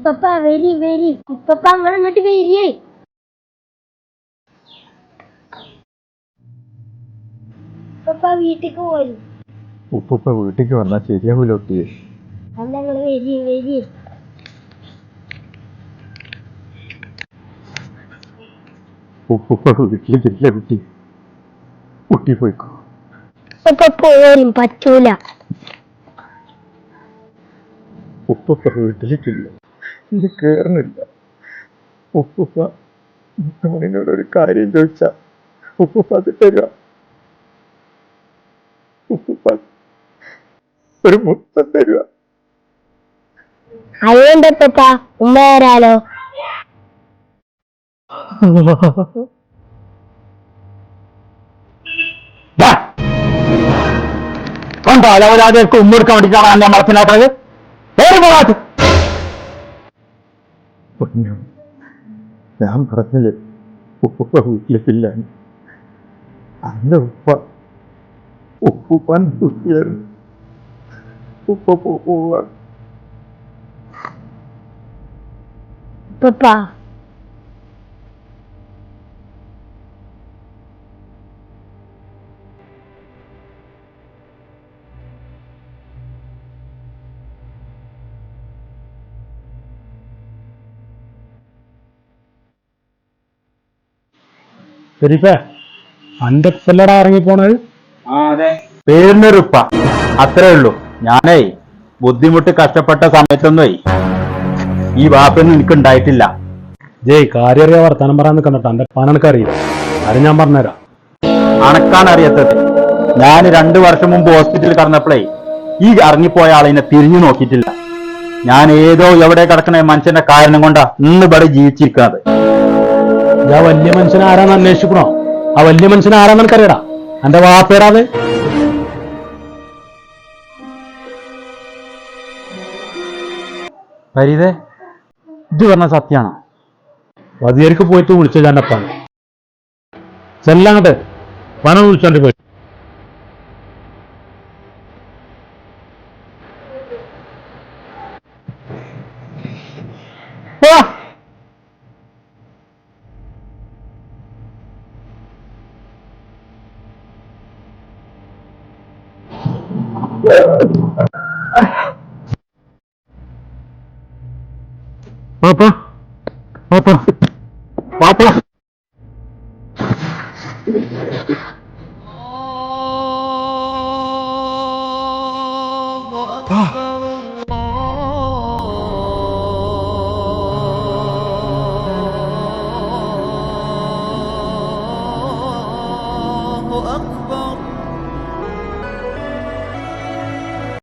ഉപ്പപ്പ വരി വരി. ഉപ്പപ്പ അങ്ങനെ അങ്ങോട്ട് വരിയേ. ഉപ്പപ്പ വീട്ടിക്ക് പോലും ഉപ്പുപ്പ വീട്ടിക്ക് വന്നാൽ ശരിയാവൂല കുട്ടിയെ അല്ല നിങ്ങൾ വരി വരി. ഉപ്പുപ്പ വീട്ടിലേക്കില്ല കുട്ടി കുട്ടി പോയിക്കോ. ഉപ്പ പോരും പറ്റൂല. ഉപ്പുപ്പ വീട്ടിലേക്കില്ല ഇത് കേറണില്ല ഉപ്പുപ്പ മോനിനോട് ഒരു കാര്യം ചോദിച്ച ഉപ്പുപ്പ അത് തരുക ഉപ്പുപ്പ ഒരു മുത്തം തരുക അതുകൊണ്ട് ഉപ്പപ്പ? ഉമ്മ വരാലോ കണ്ടോ അലവരാതെ ഉമ്മെടുക്കാൻ വേണ്ടിയിട്ടാണ് എന്നെ മനസ്സിലാക്കുന്നത് ഞാൻ പറഞ്ഞില്ലേ ഉപ്പ വീട്ടിലേക്കില്ല അന്ന് ഉപ്പ ഉപ്പുപ്പാൻ കുട്ടിയായിരുന്നു ഉപ്പ പോവാ ഉപ്പപ്പ ശരിപ്പേ അന്റെ പിള്ളടാ ഇറങ്ങിപ്പോണത് പേരിനൊരുപ്പ അത്രേ ഉള്ളൂ. ഞാനേ ബുദ്ധിമുട്ട് കഷ്ടപ്പെട്ട സമയത്തൊന്നേ ഈ വാപ്പൊന്നും എനിക്ക് ഉണ്ടായിട്ടില്ല. ജയ് കാര്യറിയ വർത്താനം പറയാൻ നിൽക്കണ്ടോ അന്റെ പനക്ക് അറിയില്ല. കാര്യം ഞാൻ പറഞ്ഞുതരാം. അണക്കാൻ അറിയാത്തത്. ഞാൻ രണ്ടു വർഷം മുമ്പ് ഹോസ്പിറ്റലിൽ കടന്നപ്പോഴേ ഈ ഇറങ്ങിപ്പോയ ആളിനെ തിരിഞ്ഞു നോക്കിയിട്ടില്ല. ഞാൻ ഏതോ എവിടെ കിടക്കണ മനുഷ്യന്റെ കാരണം കൊണ്ടാ ഇന്ന് ഇവിടെ ജീവിച്ചിരിക്കുന്നത്. ഞാൻ വലിയ മനുഷ്യൻ ആരാന്ന് അന്വേഷിക്കണോ ആ വലിയ മനുഷ്യൻ ആരാന്ന് എനിക്കറിയടാ? എന്റെ വാപ്പേടാത്. പരിതേ ഇത് പറഞ്ഞ സത്യാണോ. വതിയർക്ക് പോയിട്ട് വിളിച്ച എന്റെ അപ്പാണ് ചെല്ലങ്ങട്ട് പണം വിളിച്ചോണ്ട് പോയി. Apa? Apa? Apa? Ah.